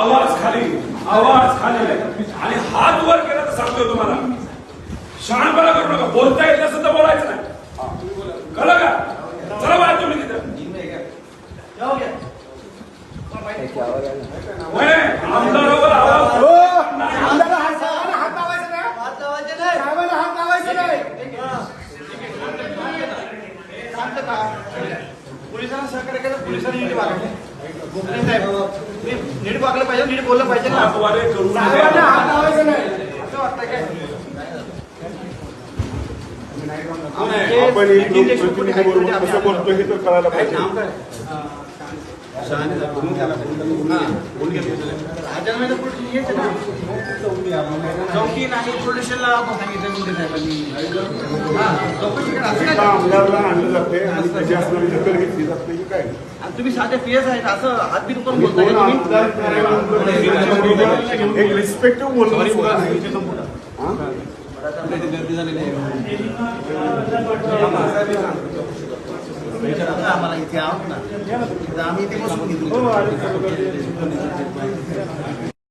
आवाज खाली आवाज खाली आणि हात वर केला तर सांगतोय तुम्हाला. शहाणपणा करू नका. बोलता येत नसेल तर बोलायचं नाही. कळलं का? चला बाहेर तुम्ही तिथं. आमदारावर आवाज? पोलिसांना सहकार्य केलं पोलिसांनी नीट वागले नीट- पाहिजे नीट बोललं पाहिजे ना. हातवारे करू साहेबांना हात नका लावायचा नाही. असं वाटतं काय? आपण एक लोकप्रतिनिधी बरोबर कसं बोलतोय हे तर कळायला पाहिजे. नाव काय? राजांना चौकी नाही पोलीस सांगितलं मुंडे साहेबांनी आणलं जाते आणि त्याची असणारी दखल घेतली जात नाही काय तुम्ही साधे पीएस आहेत असं हातबीत करून मी बोलताय दोन का तुम्ही आमदार एक रिस्पेक्टिव्ह बोलणं सुद्धा नाही हा? आम्हाला इथे आहोत ना आम्ही इथे बसून घेतो